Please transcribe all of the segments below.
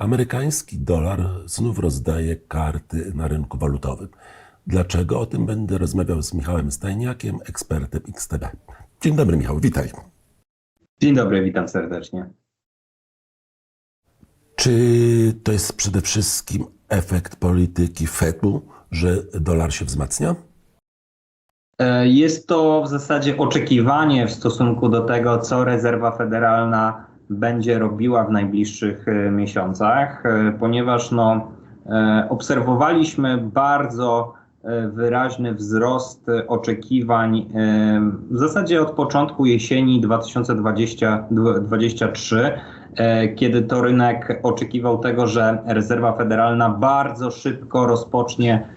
Amerykański dolar znów rozdaje karty na rynku walutowym. Dlaczego? O tym będę rozmawiał z Michałem Stajniakiem, ekspertem XTB. Dzień dobry, Michał, witaj. Dzień dobry, witam serdecznie. Czy to jest przede wszystkim efekt polityki Fedu, że dolar się wzmacnia? E, Jest to w zasadzie oczekiwanie w stosunku do tego, co rezerwa federalna będzie robiła w najbliższych e, miesiącach, e, ponieważ no, e, obserwowaliśmy bardzo wyraźny wzrost oczekiwań w zasadzie od początku jesieni 2023, e, kiedy to rynek oczekiwał tego, że rezerwa federalna bardzo szybko rozpocznie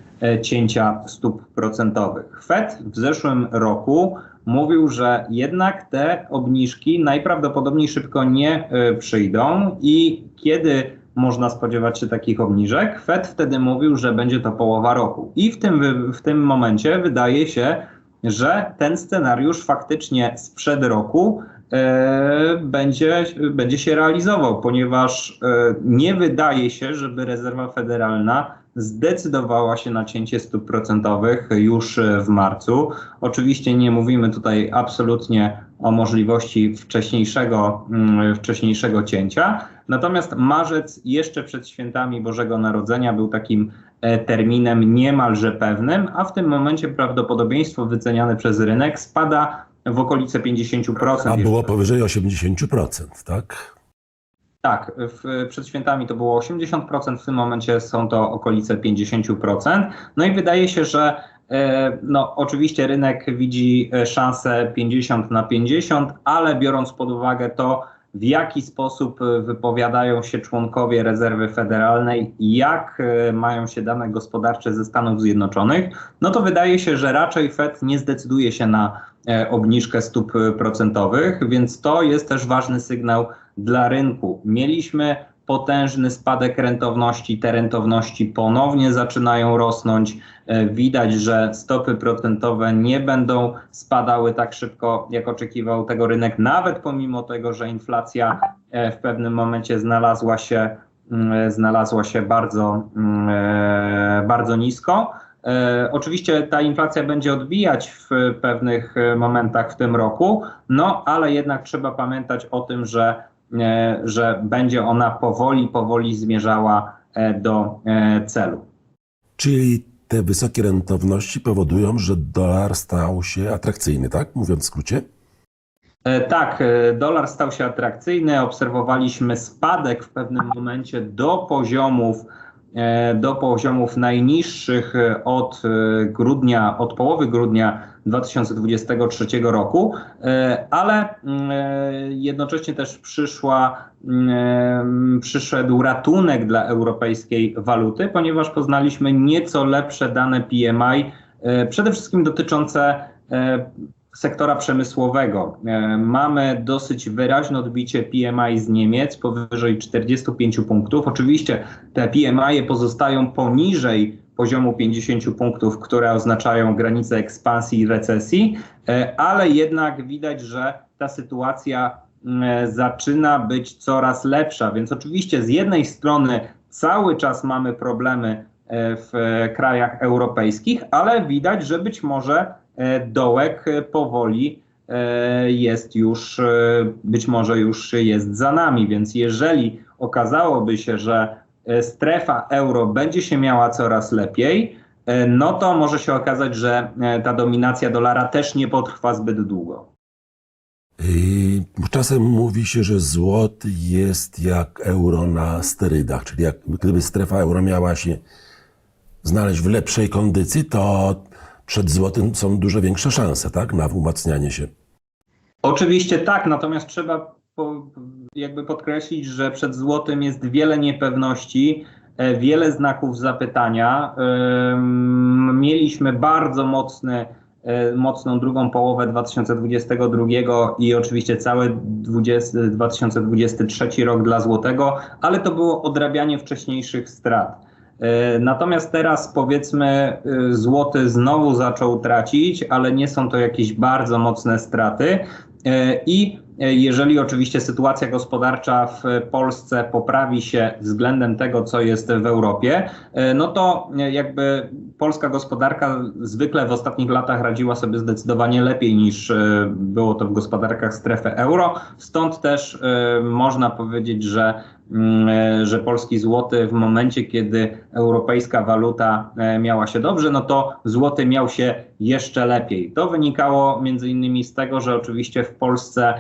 cięcia stóp procentowych. Fed w zeszłym roku mówił, że jednak te obniżki najprawdopodobniej szybko nie e, przyjdą i kiedy można spodziewać się takich obniżek, Fed wtedy mówił, że będzie to połowa roku. I w tym, w tym momencie wydaje się, że ten scenariusz faktycznie sprzed roku e, będzie, będzie się realizował, ponieważ e, nie wydaje się, żeby rezerwa federalna zdecydowała się na cięcie stóp procentowych już e, w marcu. Oczywiście nie mówimy tutaj absolutnie o możliwości wcześniejszego, mm, wcześniejszego cięcia. Natomiast marzec jeszcze przed świętami Bożego Narodzenia był takim e, terminem niemalże pewnym, a w tym momencie prawdopodobieństwo wyceniane przez rynek spada w okolice 50%. A było jeszcze. powyżej 80%, tak? Tak, w, przed świętami to było 80%, w tym momencie są to okolice 50%. No i wydaje się, że e, no, oczywiście rynek widzi e, szansę 50 na 50, ale biorąc pod uwagę to, w jaki sposób e, wypowiadają się członkowie rezerwy federalnej, jak mają się dane gospodarcze ze Stanów Zjednoczonych, no to wydaje się, że raczej Fed nie zdecyduje się na obniżkę stóp procentowych, więc to jest też ważny sygnał dla rynku. Mieliśmy potężny spadek rentowności, te rentowności ponownie zaczynają rosnąć. E, Widać, że stopy procentowe nie będą spadały tak szybko, jak oczekiwał tego rynek, nawet pomimo tego, że inflacja e, w pewnym momencie znalazła się, mm, znalazła się bardzo, mm, e, bardzo nisko. E, Oczywiście ta inflacja będzie odbijać w pewnych e, momentach w tym roku, no ale jednak trzeba pamiętać o tym, że, e, że będzie ona powoli, powoli zmierzała e, do e, celu. Czyli te wysokie rentowności powodują, że dolar stał się atrakcyjny, tak? Mówiąc w skrócie. E, Tak, e, dolar stał się atrakcyjny. Obserwowaliśmy spadek w pewnym momencie do poziomów, e, do poziomów najniższych e, od e, grudnia, od połowy grudnia 2023 roku, e, ale mm, e, jednocześnie też przyszła, mm, przyszedł ratunek dla europejskiej waluty, ponieważ poznaliśmy nieco lepsze dane PMI, e, przede wszystkim dotyczące e, sektora przemysłowego. E, Mamy dosyć wyraźne odbicie PMI z Niemiec powyżej 45 punktów. Oczywiście te PMI pozostają poniżej poziomu 50 punktów, które oznaczają granicę ekspansji i recesji, e, ale jednak widać, że ta sytuacja mm, zaczyna być coraz lepsza. Więc oczywiście z jednej strony cały czas mamy problemy e, w e, krajach europejskich, ale widać, że być może e, dołek e, powoli e, jest już, e, być może już jest za nami. Więc jeżeli okazałoby się, że e, strefa euro będzie się miała coraz lepiej, e, no to może się okazać, że e, ta dominacja dolara też nie potrwa zbyt długo. Czasem mówi się, że złoty jest jak euro na sterydach, czyli jak gdyby strefa euro miała się znaleźć w lepszej kondycji, to przed złotym są dużo większe szanse, tak, na umacnianie się. Oczywiście tak, natomiast trzeba po, jakby podkreślić, że przed złotym jest wiele niepewności, e, wiele znaków zapytania. Mieliśmy bardzo mocny, e, mocną drugą połowę 2022 i oczywiście cały 20, 2023 rok dla złotego, ale to było odrabianie wcześniejszych strat. E, Natomiast teraz powiedzmy złoty znowu zaczął tracić, ale nie są to jakieś bardzo mocne straty. I Jeżeli oczywiście sytuacja gospodarcza w Polsce poprawi się względem tego, co jest w Europie, e, no to e, jakby polska gospodarka zwykle w ostatnich latach radziła sobie zdecydowanie lepiej niż e, było to w gospodarkach strefy euro. Stąd też e, można powiedzieć, że mm, e, że polski złoty w momencie, kiedy europejska waluta e, miała się dobrze, no to złoty miał się jeszcze lepiej. To wynikało między innymi z tego, że oczywiście w Polsce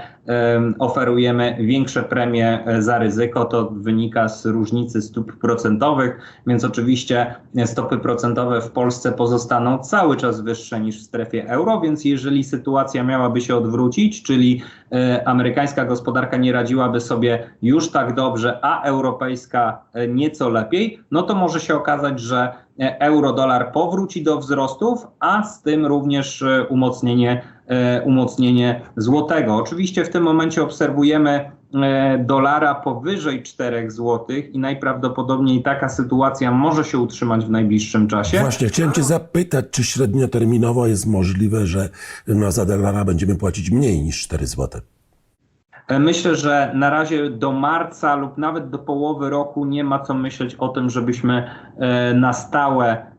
oferujemy większe premie e, za ryzyko. To wynika z różnicy stóp procentowych, więc oczywiście e, stopy procentowe w Polsce pozostaną cały czas wyższe niż w strefie euro, więc jeżeli sytuacja miałaby się odwrócić, czyli e, amerykańska gospodarka nie radziłaby sobie już tak dobrze, a europejska nieco lepiej, no to może się okazać, że euro-dolar powróci do wzrostów, a z tym również e, umocnienie, e, umocnienie złotego. Oczywiście w tym momencie obserwujemy e, dolara powyżej 4 zł i najprawdopodobniej taka sytuacja może się utrzymać w najbliższym czasie. Właśnie, chciałem Cię zapytać, czy średnioterminowo jest możliwe, że no, za dolara będziemy płacić mniej niż 4 zł? E, Myślę, że na razie do marca lub nawet do połowy roku nie ma co myśleć o tym, żebyśmy e, na stałe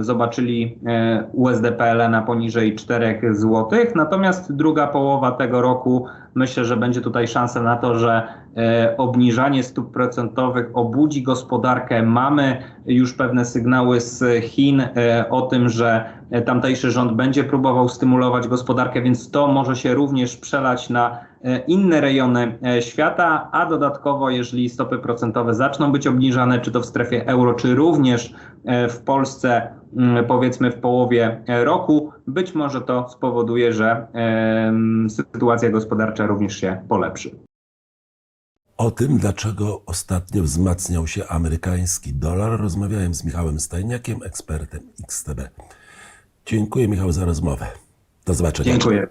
zobaczyli e, USD na poniżej 4 zł. Natomiast druga połowa tego roku myślę, że będzie tutaj szansa na to, że e, obniżanie stóp procentowych obudzi gospodarkę. Mamy już pewne sygnały z Chin e, o tym, że e, tamtejszy rząd będzie próbował stymulować gospodarkę, więc to może się również przelać na inne rejony świata, a dodatkowo, jeżeli stopy procentowe zaczną być obniżane, czy to w strefie euro, czy również w Polsce, powiedzmy w połowie e, roku, być może to spowoduje, że sytuacja gospodarcza również się polepszy. O tym, dlaczego ostatnio wzmacniał się amerykański dolar, rozmawiałem z Michałem Stajniakiem, ekspertem XTB. Dziękuję Michał za rozmowę. Do zobaczenia. Dziękuję.